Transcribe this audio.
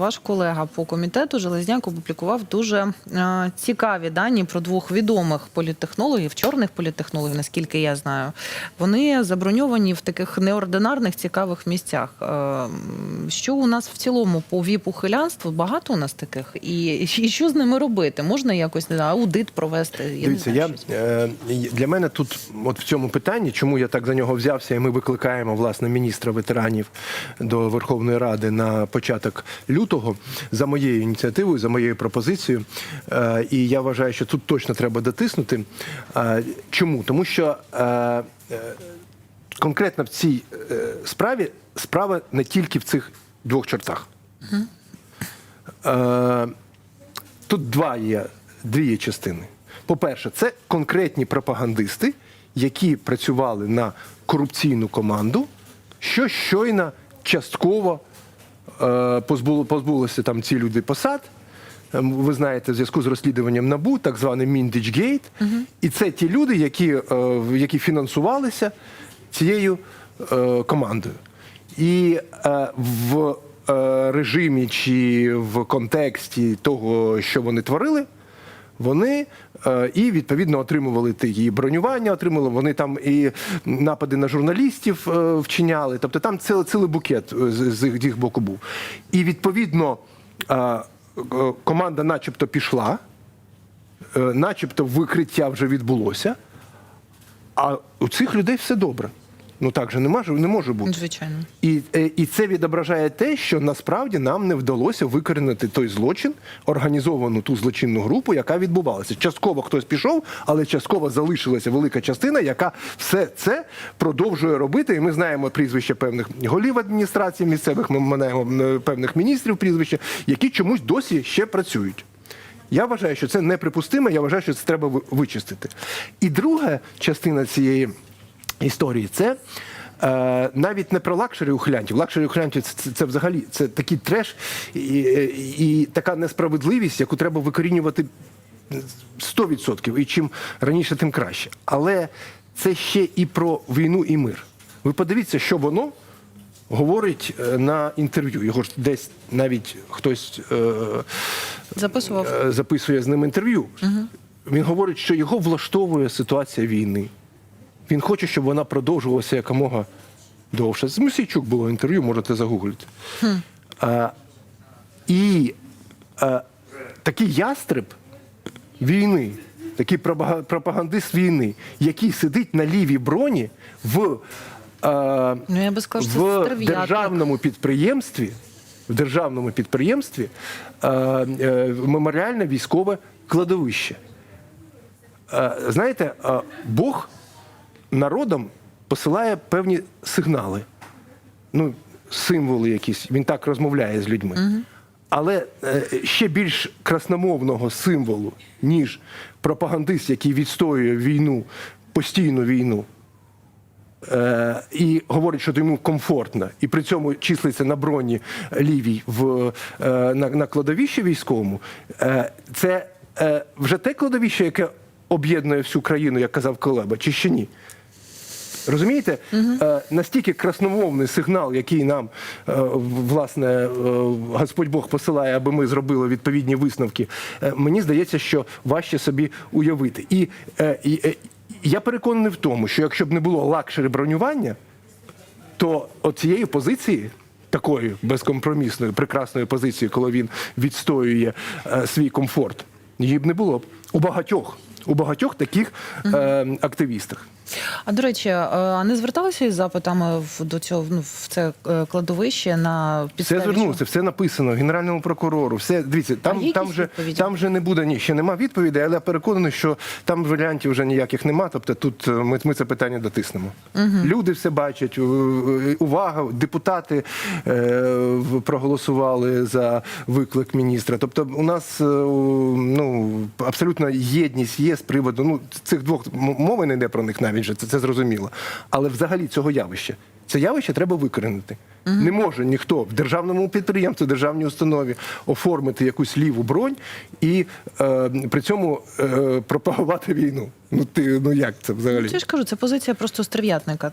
Ваш колега по комітету Железняк опублікував дуже е, цікаві дані про двох відомих політтехнологів, чорних політтехнологів, наскільки я знаю. Вони заброньовані в таких неординарних цікавих місцях. Е, що у нас в цілому по віп-ухилянству? Багато у нас таких, і, і що з ними робити? Можна якось не знаю, аудит провести? Я не знаю, я, е, для мене тут, от в цьому питанні, чому я так за нього взявся, і ми викликаємо власне міністра ветеранів до Верховної Ради на початок лютого за моєю ініціативою, за моєю пропозицією. Е, і я вважаю, що тут точно треба дотиснути. Е, чому? Тому що е, конкретно в цій справі справа не тільки в цих двох чортах. Тут два є, дві є частини. По-перше, це конкретні пропагандисти, які працювали на корупційну команду, що щойно частково позбулися там ці люди посад. Ем, Ви знаєте, в зв'язку з розслідуванням НАБУ, так званий Міндічгейт. І це ті люди, які, е, які фінансувалися цією е, командою. І е, в е, режимі чи в контексті того, що вони творили, вони е, і відповідно отримували ті бронювання, отримали вони там і напади на журналістів е, вчиняли. Тобто там цілий, цілий букет е, з, їх- боку був. І відповідно команда, начебто, пішла, начебто, викриття вже відбулося. А у цих людей все добре. Ну так же не може, не може бути. Звичайно. І, е, і це відображає те, що насправді нам не вдалося викорінити той злочин, організовану ту злочинну групу, яка відбувалася. Частково хтось пішов, але частково залишилася велика частина, яка все це продовжує робити. І ми знаємо прізвища певних голів адміністрації місцевих, ми знаємо е, певних міністрів прізвища, які чомусь досі ще працюють. Я вважаю, що це неприпустимо, я вважаю, що це треба вичистити. І друга частина цієї історії це. Е, навіть не про лакшері ухилянтів. Лакшері ухилянтів це, це, це взагалі це такий треш і, і, і така несправедливість, яку треба викорінювати 100%. І чим раніше, тим краще. Але це ще і про війну і мир. Ви подивіться, що воно говорить е, на інтерв'ю. Його ж десь навіть хтось е, Записував. е, записує з ним інтерв'ю. Він говорить, що його влаштовує ситуація війни. Він хоче, щоб вона продовжувалася якомога довше. З Мосійчук було інтерв'ю, можете загуглити. А, і а, такий ястреб війни, такий пропага- пропагандист війни, який сидить на лівій броні в, а, Ну, я би це в державному підприємстві, в державному підприємстві е, е, меморіальне військове кладовище. Е, знаєте, е, Бог народом посилає певні сигнали, ну, символи якісь. Він так розмовляє з людьми. Але е, ще більш красномовного символу, ніж пропагандист, який відстоює війну, постійну війну, е, і говорить, що йому комфортно, і при цьому числиться на броні лівій в, е, на, на кладовищі військовому, це вже те кладовище, яке об'єднує всю країну, як казав Колеба, чи ще ні? Розумієте, е, настільки красномовний сигнал, який нам е, власне е, Господь Бог посилає, аби ми зробили відповідні висновки, е, мені здається, що важче собі уявити. І, е, е, я переконаний в тому, що якщо б не було лакшері бронювання, то цієї позиції. Такої безкомпромісної, прекрасної позиції, коли він відстоює е, свій комфорт, її б не було б у багатьох, у багатьох таких е, активістах. А до речі, е, а не зверталися із запитами в- до цього ну, в це е, кладовище на Все підставі? звернулося, чого? все написано генеральному прокурору. Все дивіться, там, там вже там вже не буде ні, ще нема відповідей, але я переконаний, що там варіантів вже ніяких нема. Тобто тут е, ми, ми це питання дотиснемо. Люди все бачать. Увага, депутати е, проголосували за виклик міністра. Тобто, у нас е, ну абсолютно єдність є з приводу ну цих двох мови не йде про них навіть же це, це зрозуміло. Але взагалі цього явища. Це явище треба викоренити. Не може ніхто в державному підприємстві, державній установі оформити якусь ліву бронь і е, при цьому е, пропагувати війну. Ну ти ну як це взагалі? Я ж кажу, це позиція просто стерв'ятника.